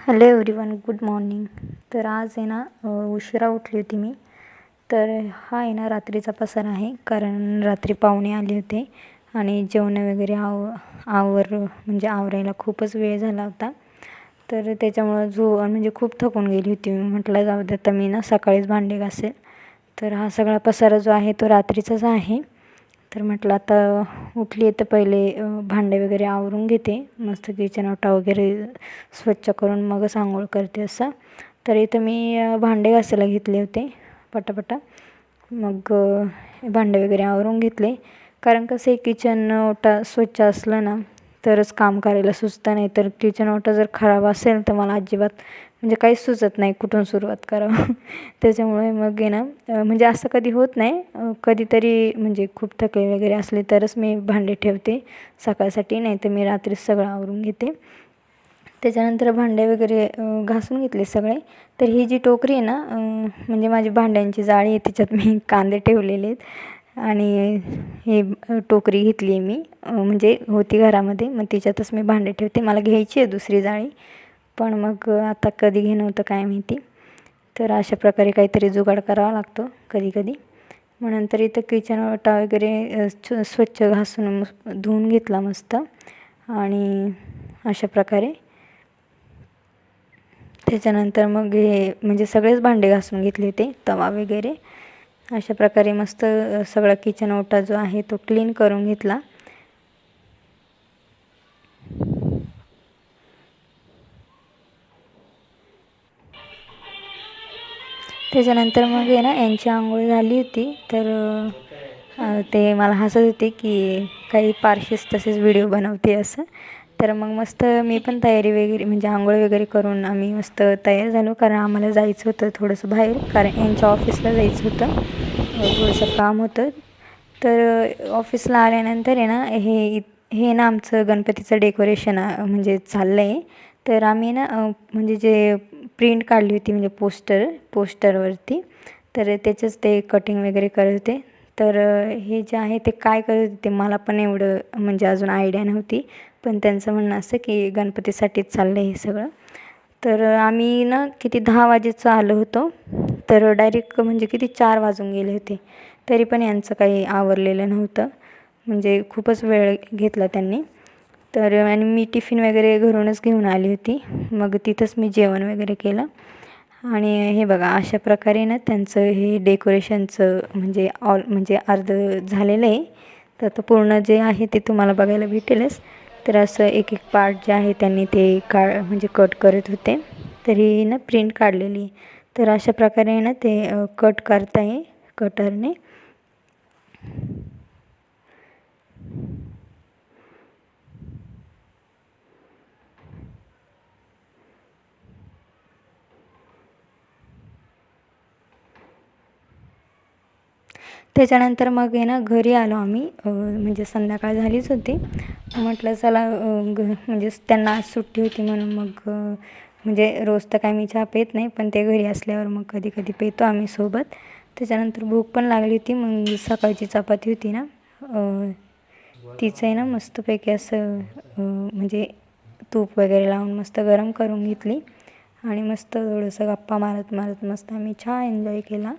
Hello everyone good morning तर आज आहे ना उशिरा उठली होती मी. तर हा आहे ना रात्रीचा पसारा आहे. कारण रात्री पाहुणे आले होते आणि जेवण वगैरे आव आवर म्हणजे आवरायला खूपच वेळ झाला होता. तर त्याच्यामुळं झो म्हणजे खूप थकून गेली होती. मी म्हटलं जाऊ दे आता मी ना सकाळीच भांडे घासेल. तर हा सगळा पसारा जो आहे तो रात्रीचाच आहे. तर म्हटलं आता उठली आहे तर पहिले भांडे वगैरे आवरून घेते. मस्त किचन ओटा वगैरे स्वच्छ करून मगच आंघोळ करते असं. तर इथं मी भांडे घासायला घेतले होते पटापटा. मग भांडे वगैरे आवरून घेतले. कारण कसं आहे किचन ओटा स्वच्छ असलं ना तरच काम करायला सुचतं नाही. तर किचन ओटा जर खराब असेल तर मला अजिबात म्हणजे काहीच सुचत नाही कुठून सुरुवात करावं. त्याच्यामुळे मग आहे ना म्हणजे असं कधी होत नाही. कधीतरी म्हणजे खूप थकले वगैरे असले तरच मी भांडे ठेवते सकाळसाठी नाही तर मी रात्री सगळं आवरून घेते. त्याच्यानंतर भांडे वगैरे घासून घेतले सगळे. तर ही जी टोकरी आहे ना म्हणजे माझी भांड्यांची जाळी आहे त्याच्यात मी कांदे ठेवलेले आहेत. आणि ही टोकरी घेतली आहे मी म्हणजे होती घरामध्ये मग तिच्यातच मी भांडे ठेवते. मला घ्यायची आहे दुसरी जाळी पण मग आता कधी घेणं होतं काय माहिती. तर अशा प्रकारे काहीतरी जुगाड करावा लागतो कधी कधी मग नंतर इथं किचन ओटा वगैरे स्व- स्वच्छ घासून धुवून घेतला मस्त. आणि अशा प्रकारे. त्याच्यानंतर मग हे म्हणजे सगळेच भांडे घासून घेतले होते तवा वगैरे. अशा प्रकारे मस्त सगळा किचन ओटा जो आहे तो क्लीन करून घेतला. त्याच्यानंतर मग आहे ना यांची आंघोळ झाली होती. तर ते मला हसत होते की काही पारशीच तसेच व्हिडिओ बनवते असं. तर मग मस्त मी पण तयारी वगैरे म्हणजे आंघोळ वगैरे करून आम्ही मस्त तयार झालो. कारण आम्हाला जायचं होतं थोडंसं बाहेर. कारण यांच्या ऑफिसला जायचं होतं. थोडंसं काम होतं. तर ऑफिसला आल्यानंतर आहे ना हे हे ना आमचं गणपतीचं डेकोरेशन म्हणजे चाललं आहे तर आम्ही ना म्हणजे जे प्रिंट काढली होती म्हणजे पोस्टर पोस्टरवरती तर त्याचेच ते कटिंग वगैरे करत होते. तर हे जे आहे ते काय करत होते मला पण एवढं म्हणजे अजून आयडिया नव्हती. पण त्यांचं म्हणणं असं की गणपतीसाठीच चाललं आहे हे सगळं. तर आम्ही ना किती दहा वाजेचं आलो होतो. तर डायरेक्ट म्हणजे किती चार वाजून गेले होते. तरी पण यांचं काही आवरलेलं नव्हतं. म्हणजे खूपच वेळ घेतला त्यांनी. तर आणि मी टिफिन वगैरे घरूनच घेऊन आली होती. मग तिथंच मी जेवण वगैरे केलं. आणि हे बघा अशा प्रकारे ना त्यांचं हे डेकोरेशनचं म्हणजे ऑल म्हणजे अर्ध झालेलं आहे. तर आता पूर्ण जे आहे ते तुम्हाला बघायला भेटेलच. तर असं एक एक पार्ट जे आहे त्यांनी ते का म्हणजे कट करत होते. तरी ना प्रिंट काढलेली. तर अशा प्रकारे ना ते कट करता येईल कटरने त्याच्यानंतर मग आहे ना घरी आलो आम्ही. म्हणजे संध्याकाळ झालीच होती. म्हटलं चला घ म्हणजे त्यांना आज सुट्टी होती म्हणून मग म्हणजे रोज तर काय मी चहा पेत नाही पण ते घरी असल्यावर मग कधी कधी पेतो आम्ही सोबत. त्याच्यानंतर भूक पण लागली होती मग सकाळची चपाती होती ना. तिचं आहे ना मस्तपैकी असं म्हणजे तूप वगैरे लावून मस्त गरम करून घेतली. आणि मस्त थोडंसं गप्पा मारत मारत मस्त आम्ही छान एन्जॉय केला.